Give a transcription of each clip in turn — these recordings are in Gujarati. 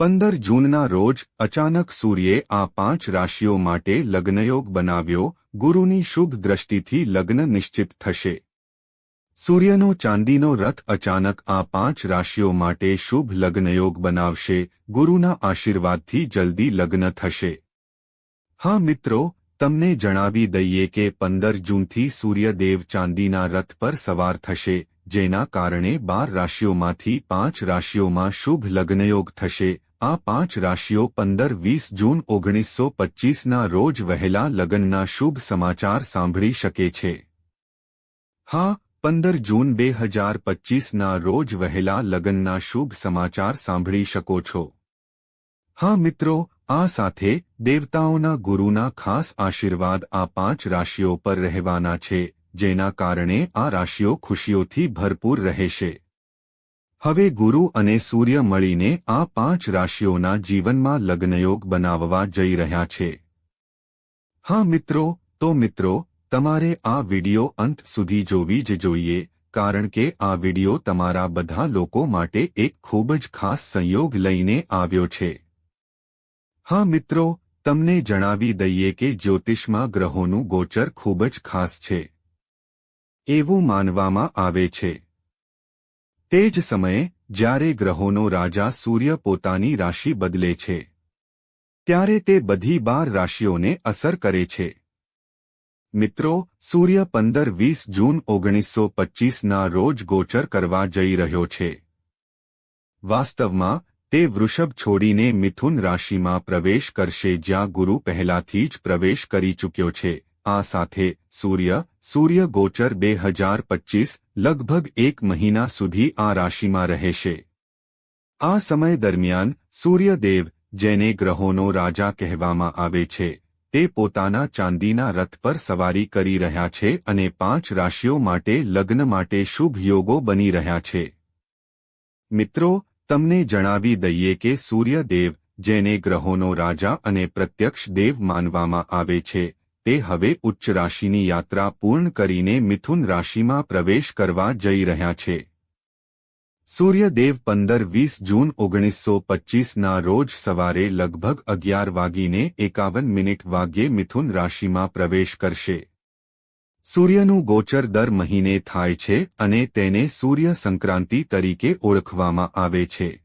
પંદર જૂનના રોજ અચાનક સૂર્યે આ પાંચ રાશિઓ માટે લગ્નયોગ બનાવ્યો, ગુરુની શુભ દ્રષ્ટિથી લગ્ન નિશ્ચિત થશે. સૂર્યનો ચાંદીનો રથ અચાનક આ પાંચ રાશિઓ માટે શુભ લગ્નયોગ બનાવશે, ગુરુના આશીર્વાદથી જલ્દી લગ્ન થશે. હા મિત્રો, તમને જણાવી દઈએ કે પંદર જૂનથી સૂર્યદેવ ચાંદીના રથ પર સવાર થશે, જેના કારણે બાર રાશિઓમાંથી પાંચ રાશિઓમાં શુભ લગ્નયોગ થશે આ પાંચ રાશિઓ પંદર વીસ જૂન ઓગણીસો પચ્ચીસના રોજ વહેલા લગ્નના શુભ સમાચાર સાંભળી શકે છે. હા, પંદર જૂન બે હજાર પચ્ચીસના રોજ વહેલા લગ્નના શુભ સમાચાર સાંભળી શકો છો. હા મિત્રો, આ સાથે દેવતાઓના ગુરુના ખાસ આશીર્વાદ આ પાંચ રાશિઓ પર રહેવાના છે, જેના કારણે આ રાશિઓ ખુશીઓથી ભરપૂર રહેશે. હવે ગુરુ અને સૂર્ય મળીને આ પાંચ રાશિઓના જીવનમાં લગ્નયોગ બનાવવા જઈ રહ્યા છે. હા મિત્રો, તો મિત્રો, તમારે આ વિડિયો અંત સુધી જોવી જ જોઈએ, કારણ કે આ વિડિયો તમારા બધા લોકો માટે એક ખૂબ જ ખાસ સંયોગ લઈને આવ્યો છે. હા મિત્રો, તમને જણાવી દઈએ કે જ્યોતિષમાં ગ્રહોનું ગોચર ખૂબ જ ખાસ છે. એવું માનવામાં આવે છે. તે જ સમયે, જ્યારે ગ્રહોનો રાજા સૂર્ય પોતાની રાશિ બદલે છે, ત્યારે તે બધી બાર રાશિઓને અસર કરે છે. મિત્રો, સૂર્ય પંદર વીસ જૂન ઓગણીસો પચ્ચીસના રોજ ગોચર કરવા જઈ રહ્યો છે. વાસ્તવમાં, તે વૃષભ છોડીને મિથુન રાશિમાં પ્રવેશ કરશે જ્યાં ગુરુ પહેલાથી જ પ્રવેશ કરી ચૂક્યો છે. આ સાથે સૂર્ય સૂર્ય ગોચર બે હજાર પચ્ચીસ લગભગ એક મહિના સુધી આ રાશિમાં રહેશે. આ સમય દરમિયાન સૂર્યદેવ, જેને ગ્રહોનો રાજા કહેવામાં આવે છે, તે પોતાના ચાંદીના રથ પર સવારી કરી રહ્યા છે અને પાંચ રાશિઓ માટે લગ્ન માટે શુભ યોગો બની રહ્યા છે. મિત્રો, તમને જણાવી દઈએ કે સૂર્યદેવ, જેને ગ્રહોનો રાજા અને પ્રત્યક્ષ દેવ માનવામાં આવે છે તે હવે ઉચ્ચ રાશિની યાત્રા પૂર્ણ કરીને મિથુન રાશિમાં પ્રવેશ કરવા જઈ રહ્યા છે. સૂર્યદેવ પંદર વીસ જૂન ઓગણીસો પચ્ચીસના રોજ સવારે લગભગ અગિયાર વાગીને એકાવન મિનિટ વાગ્યે મિથુન રાશિમાં પ્રવેશ કરશે. સૂર્યનું ગોચર દર મહિને થાય છે અને તેને સૂર્ય સંક્રાંતિ તરીકે ઓળખવામાં આવે છે.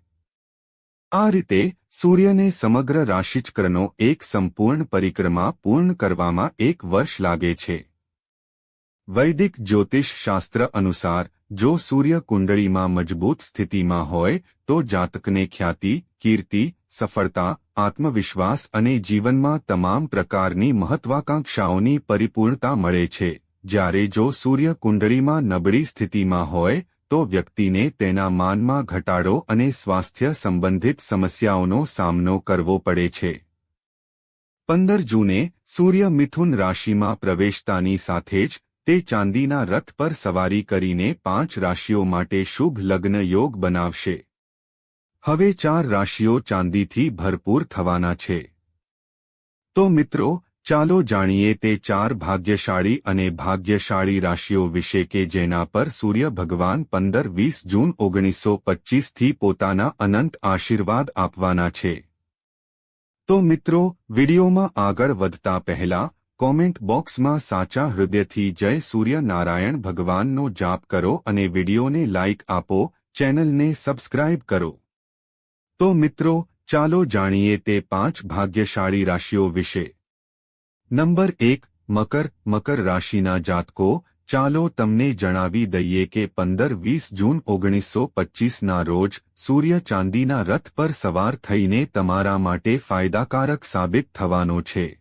આ રીતે સૂર્યને સમગ્ર રાશિચક્રનો એક સંપૂર્ણ પરિક્રમા પૂર્ણ કરવામાં એક વર્ષ લાગે છે. વૈદિક જ્યોતિષ શાસ્ત્ર અનુસાર, જો સૂર્ય કુંડળીમાં મજબૂત સ્થિતિમાં હોય, તો જાતકને ખ્યાતિ, કીર્તિ, સફળતા, આત્મવિશ્વાસ અને જીવનમાં તમામ પ્રકારની મહત્વાકાંક્ષાઓની પરિપૂર્ણતા મળે છે. જ્યારે જો સૂર્ય કુંડળીમાં નબળી સ્થિતિમાં હોય તો વ્યક્તિને તેના માનમાં ઘટાડો અને સ્વાસ્થ્ય સંબંધિત સમસ્યાઓનો સામનો કરવો પડે છે. પંદર જૂને સૂર્ય મિથુન રાશિમાં પ્રવેશતાની સાથે જ તે ચાંદીના રથ પર સવારી કરીને પાંચ રાશિઓ માટે શુભ લગ્ન યોગ બનાવશે. હવે ચાર રાશિઓ ચાંદીથી ભરપૂર થવાના છે. તો મિત્રો ચાલો જાણીએ તે ચાર ભાગ્યશાળી અને ભાગ્યશાળી રાશિઓ વિશે કે જેના પર સૂર્ય ભગવાન પંદર વીસ જૂન ઓગણીસો પચ્ચીસથી પોતાના અનંત આશીર્વાદ આપવાના છે. તો મિત્રો, વિડીયોમાં આગળ વધતા પહેલા, કોમેન્ટ બોક્સમાં સાચા હૃદયથી જય સૂર્ય નારાયણ ભગવાનનો જાપ કરો અને વિડીયોને લાઇક આપો, ચેનલને સબસ્ક્રાઇબ કરો. તો મિત્રો, ચાલો જાણીએ તે પાંચ ભાગ્યશાળી રાશિઓ વિશે. નંબર એક, મકર મકર રાશિના જાતકો, ચાલો તમને જણાવી દઈએ કે પંદર વીસ જૂન ઓગણીસો પચ્ચીસના રોજ સૂર્ય ચાંદીના રથ પર સવાર થઈને તમારા માટે ફાયદાકારક સાબિત થવાનો છે.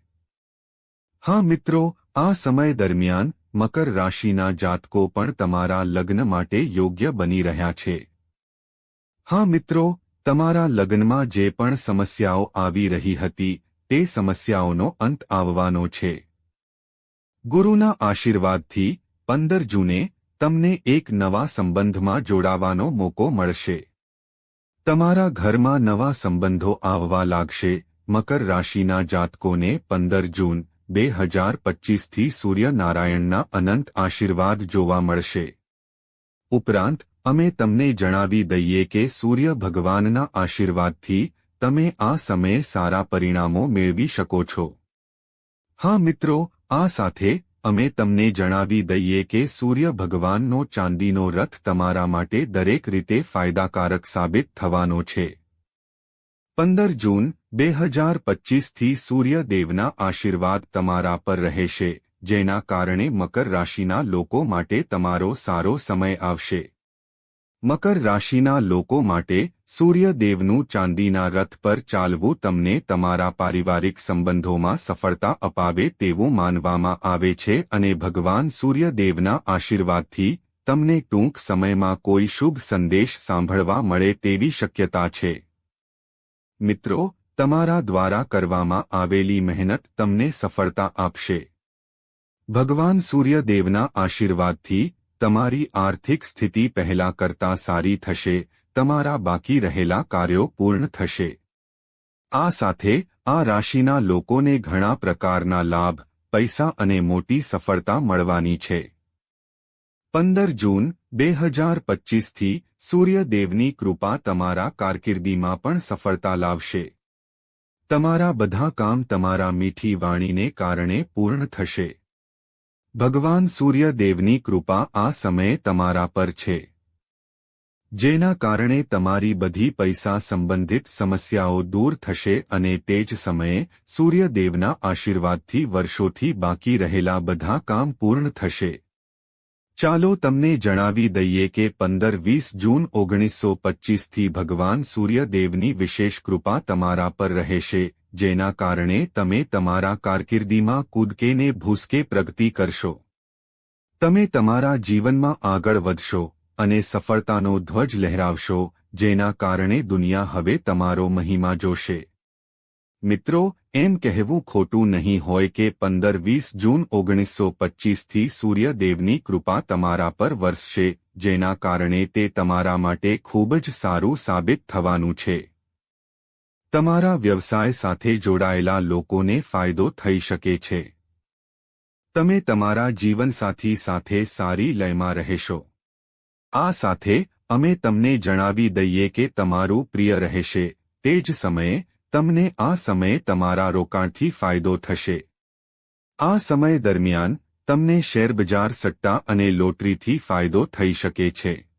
હા મિત્રો, આ સમય દરમિયાન મકર રાશિના જાતકો પણ તમારા લગ્ન માટે યોગ્ય બની રહ્યા છે. હા મિત્રો, તમારા લગ્નમાં જે પણ સમસ્યાઓ આવી રહી હતી તે સમસ્યાઓનો અંત આવવાનો છે. ગુરુના આશીર્વાદથી પંદર જૂને તમને એક નવા સંબંધમાં જોડાવાનો મોકો મળશે. તમારા ઘરમાં નવા સંબંધો આવવા લાગશે. મકર રાશિના જાતકોને પંદર જૂન, બે હજાર પચ્ચીસથી સૂર્યનારાયણના અનંત આશીર્વાદ જોવા મળશે. ઉપરાંત, અમે તમને જણાવી દઈએ કે સૂર્ય ભગવાનના આશીર્વાદથી તમે આ સમયે સારા પરિણામો મેળવી શકો છો. હા મિત્રો, આ સાથે અમે તમને જણાવી દઈએ કે સૂર્ય ભગવાનનો ચાંદીનો રથ તમારા માટે દરેક રીતે ફાયદાકારક સાબિત થવાનો છે. પંદર જૂન, બે હજાર પચીસથી સૂર્યદેવના આશીર્વાદ તમારા પર રહેશે, જેના કારણે મકર રાશિના લોકો માટે તમારો સારો સમય આવશે. મકર રાશિના લોકો માટે સૂર્યદેવનું ચાંદીના રથ પર ચાલવું તમને તમારા પારિવારિક સંબંધોમાં સફળતા અપાવે તેવું માનવામાં આવે છે અને ભગવાન સૂર્યદેવના આશીર્વાદથી તમને ટૂંક સમયમાં કોઈ શુભ સંદેશ સાંભળવા મળે તેવી શક્યતા છે. મિત્રો, તમારા દ્વારા કરવામાં આવેલી મહેનત તમને સફળતા આપશે. ભગવાન સૂર્યદેવના આશીર્વાદથી તમારી આર્થિક સ્થિતિ પહેલા કરતા સારી થશે, તમારા બાકી રહેલા કાર્યો પૂર્ણ થશે. આ સાથે, આ રાશિના લોકોને ઘણા પ્રકારના લાભ, પૈસા અને મોટી સફળતા મળવાની છે. પંદર જૂન, બે હજાર પચીસથી સૂર્યદેવની કૃપા તમારા કારકિર્દીમાં પણ સફળતા લાવશે. તમારા બધા કામ તમારા મીઠી વાણીને કારણે પૂર્ણ થશે. ભગવાન સૂર્યદેવની કૃપા આ સમયે તમારા પર છે. જેના કારણે તમારી બધી પૈસા સંબંધિત સમસ્યાઓ દૂર થશે અને તે જ સમયે સૂર્યદેવના આશીર્વાદથી વર્ષોથી બાકી રહેલા બધા કામ પૂર્ણ થશે. ચાલો તમને જણાવી દઈએ કે પંદર વીસ જૂન ઓગણીસો પચ્ચીસથી ભગવાન સૂર્યદેવની વિશેષ કૃપા તમારા પર રહેશે. જેના કારણે તમે તમારા કારકિર્દીમાં કૂદકેને ભૂસકે પ્રગતિ કરશો. તમે તમારા જીવનમાં આગળ વધશો અને સફળતાનો ધ્વજ લહેરાવશો, જેના કારણે દુનિયા હવે તમારો મહિમા જોશે. મિત્રો, એમ કહેવું ખોટું નહીં હોય કે પંદર વીસ જૂન ઓગણીસો પચ્ચીસથી સૂર્યદેવની કૃપા તમારા પર વરસશે, જેના કારણે તે તમારા માટે ખૂબ જ સારું સાબિત થવાનું છે. તમારા વ્યવસાય સાથે જોડાયેલા લોકોને ફાયદો થઈ શકે છે. તમે તમારા જીવનસાથી સાથે સારી લયમાં રહેશો. આ સાથે અમે તમને જણાવી દઈએ કે તમારું પ્રિય રહેશે. તે જ સમયે, તમને આ સમયે તમારા રોકાણથી ફાયદો થશે. આ સમય દરમિયાન, તમને શેરબજાર સટ્ટા અને લોટરીથી ફાયદો થઈ શકે છે.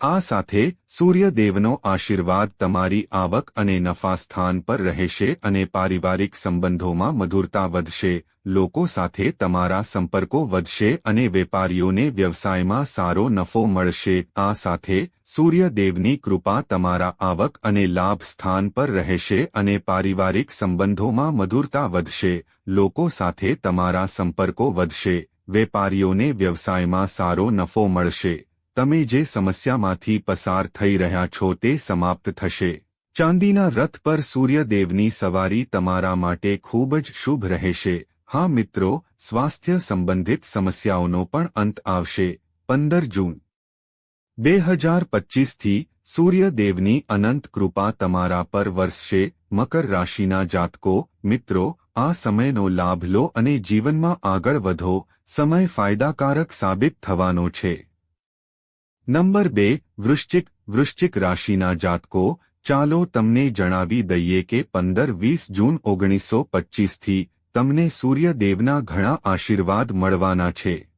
આ સાથે સૂર્યદેવનો આશીર્વાદ તમારી આવક અને નફા સ્થાન પર રહેશે અને પારિવારિક સંબંધોમાં મધુરતા વધશે, લોકો સાથે તમારા સંપર્કો વધશે અને વેપારીઓને વ્યવસાયમાં સારો નફો મળશે. આ સાથે સૂર્યદેવની કૃપા તમારા આવક અને લાભ સ્થાન પર રહેશે અને પારિવારિક સંબંધોમાં મધુરતા વધશે, લોકો સાથે તમારા સંપર્કો વધશે, વેપારીઓને વ્યવસાયમાં સારો નફો મળશે. તમે જે સમસ્યામાંથી પસાર થઈ રહ્યા છો તે સમાપ્ત થશે. ચાંદીના રથ પર સૂર્યદેવની સવારી તમારા માટે ખૂબ જ શુભ રહેશે. હા મિત્રો, સ્વાસ્થ્ય સંબંધિત સમસ્યાઓનો પણ અંત આવશે. પંદર જૂન. બે હજાર પચ્ચીસથી સૂર્યદેવની અનંત કૃપા તમારા પર વરસશે. મકર રાશિના જાતકો, મિત્રો, આ સમયનો લાભ લો અને જીવનમાં આગળ વધો. સમય ફાયદાકારક સાબિત થવાનો છે. નંબર બે, વૃશ્ચિક વૃશ્ચિક રાશિના જાતકો, ચાલો તમને જણાવી દઈએ કે પંદર, વીસ જૂન ઓગણીસો પચ્ચીસથી તમને સૂર્યદેવના ઘણા આશીર્વાદ મળવાના છે.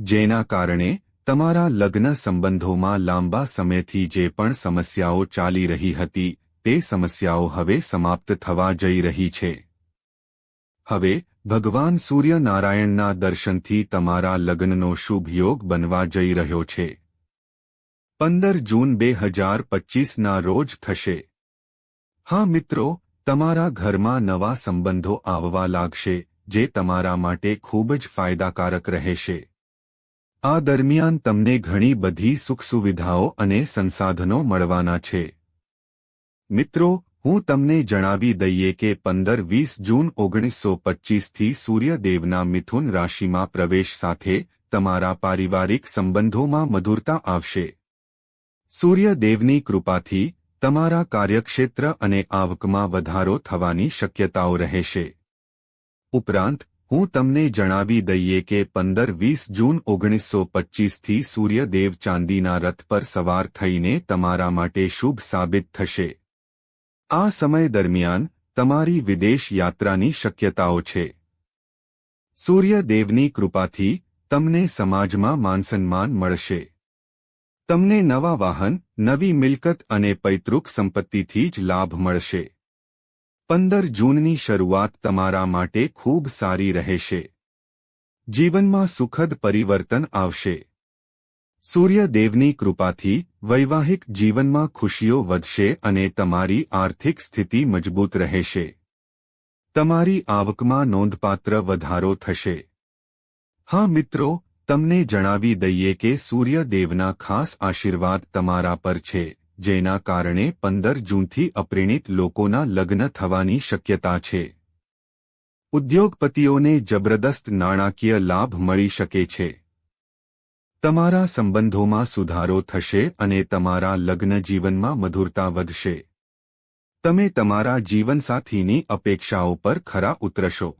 જેના કારણે તમારા લગ્ન સંબંધોમાં લાંબા સમયથી જે પણ સમસ્યાઓ ચાલી રહી હતી, તે સમસ્યાઓ હવે સમાપ્ત થવા જઈ રહી છે. હવે, ભગવાન સૂર્યનારાયણના દર્શનથી તમારા લગ્નનો શુભ યોગ બનવા જઈ રહ્યો છે. પંદર જૂન બે હજાર પચ્ચીસના રોજ થશે. હા મિત્રો, તમારા ઘરમાં નવા સંબંધો આવવા લાગશે, જે તમારા માટે ખૂબ જ ફાયદાકારક રહેશે. આ દરમિયાન તમને ઘણી બધી સુખ સુવિધાઓ અને સંસાધનો મળવાના છે. મિત્રો હું તમને જણાવી દઈએ કે પંદર વીસ જૂન ઓગણીસો પચ્ચીસથી સૂર્યદેવના મિથુન રાશિમાં પ્રવેશ સાથે તમારા પારિવારિક સંબંધોમાં મધુરતા આવશે. સૂર્યદેવની કૃપાથી તમારા કાર્યક્ષેત્ર અને આવકમાં વધારો થવાની શક્યતાઓ રહેશે. ઉપરાંત, હું તમને જણાવી દઈએ કે પંદર વીસ જૂન ઓગણીસો પચ્ચીસથી સૂર્યદેવ ચાંદીના રથ પર સવાર થઈને તમારા માટે શુભ સાબિત થશે. આ સમય દરમિયાન તમારી વિદેશ યાત્રાની શક્યતાઓ છે. સૂર્યદેવની કૃપાથી તમને સમાજમાં માનસન્માન મળશે. તમને નવા વાહન, નવી મિલકત અને પૈતૃક સંપત્તિથી જ લાભ મળશે. પંદર જૂનની શરૂઆત તમારા માટે ખૂબ સારી રહેશે. જીવનમાં સુખદ પરિવર્તન આવશે. સૂર્યદેવની કૃપાથી વૈવાહિક જીવનમાં ખુશીઓ વધશે અને તમારી આર્થિક સ્થિતિ મજબૂત રહેશે. તમારી આવકમાં નોંધપાત્ર વધારો થશે. હા મિત્રો, તમને જણાવી દઈએ કે સૂર્યદેવના ખાસ આશીર્વાદ તમારા પર છે, જેના કારણે પંદર જૂનથી અપ્રેણિત લોકોના લગ્ન થવાની શક્યતા છે. ઉદ્યોગપતિઓને જબરદસ્ત નાણાકીય લાભ મળી શકે છે. તમારા સંબંધોમાં સુધારો થશે અને તમારા લગ્ન જીવનમાં મધુરતા વધશે. તમે તમારા જીવનસાથીની અપેક્ષાઓ પર ખરા ઉતરશો.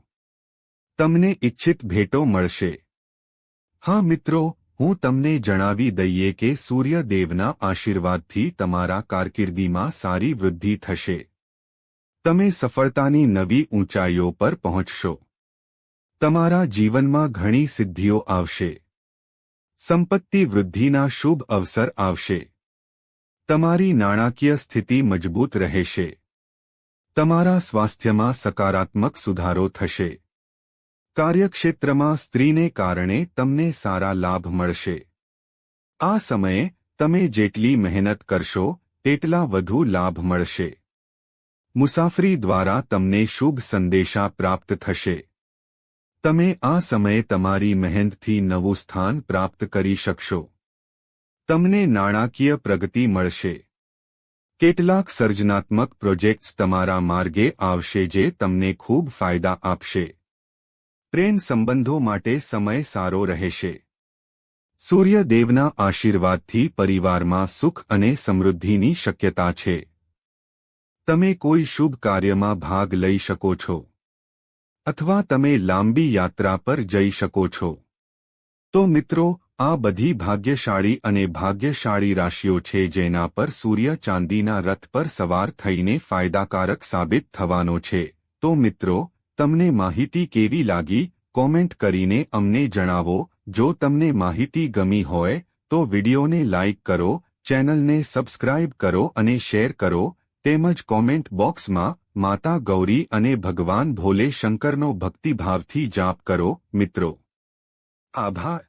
તમને ઇચ્છિત ભેટો મળશે. હા મિત્રો, હું તમને જણાવી દઈએ કે સૂર્યદેવના આશીર્વાદથી તમારા કારકિર્દીમાં સારી વૃદ્ધિ થશે. તમે સફળતાની નવી ઊંચાઈઓ પર પહોંચશો. તમારા જીવનમાં ઘણી સિદ્ધિઓ આવશે. સંપત્તિ વૃદ્ધિના શુભ અવસર આવશે. તમારી નાણાકીય સ્થિતિ મજબૂત રહેશે. તમારા સ્વાસ્થ્યમાં સકારાત્મક સુધારો થશે. કાર્યક્ષેત્રમાં સ્ત્રીને કારણે તમને સારા લાભ મળશે. આ સમયે તમે જેટલી મહેનત કરશો, તેટલા વધુ લાભ મળશે. મુસાફરી દ્વારા તમને શુભ સંદેશા પ્રાપ્ત થશે. તમે આ સમયે તમારી મહેનતથી નવું સ્થાન પ્રાપ્ત કરી શકશો. તમને નાણાકીય પ્રગતિ મળશે. કેટલાક સર્જનાત્મક પ્રોજેક્ટ્સ તમારા માર્ગે આવશે જે તમને ખૂબ ફાયદા આપશે. પ્રેમ સંબંધો માટે સમય સારો રહેશે. સૂર્યદેવના આશીર્વાદથી પરિવારમાં સુખ અને સમૃદ્ધિની શક્યતા છે. તમે કોઈ શુભ કાર્યમાં ભાગ લઈ શકો છો. અથવા તમે લાંબી યાત્રા પર જઈ શકો છો. તો મિત્રો, આ બધી ભાગ્યશાળી અને ભાગ્યશાળી રાશિઓ છે જેના પર સૂર્ય ચાંદીના રથ પર સવાર થઈને ફાયદાકારક સાબિત થવાનો છે. તો મિત્રો, તમને માહિતી કેવી લાગી? કોમેન્ટ કરીને અમને જણાવો. જો તમને માહિતી ગમી હોય, તો વિડિયોને લાઇક કરો, ચેનલને સબસ્ક્રાઇબ કરો અને શેર કરો. તેમજ કોમેન્ટ બોક્સમાં માતા ગૌરી અને ભગવાન ભોલે શંકરનો ભક્તિભાવથી જાપ કરો મિત્રો. આભાર.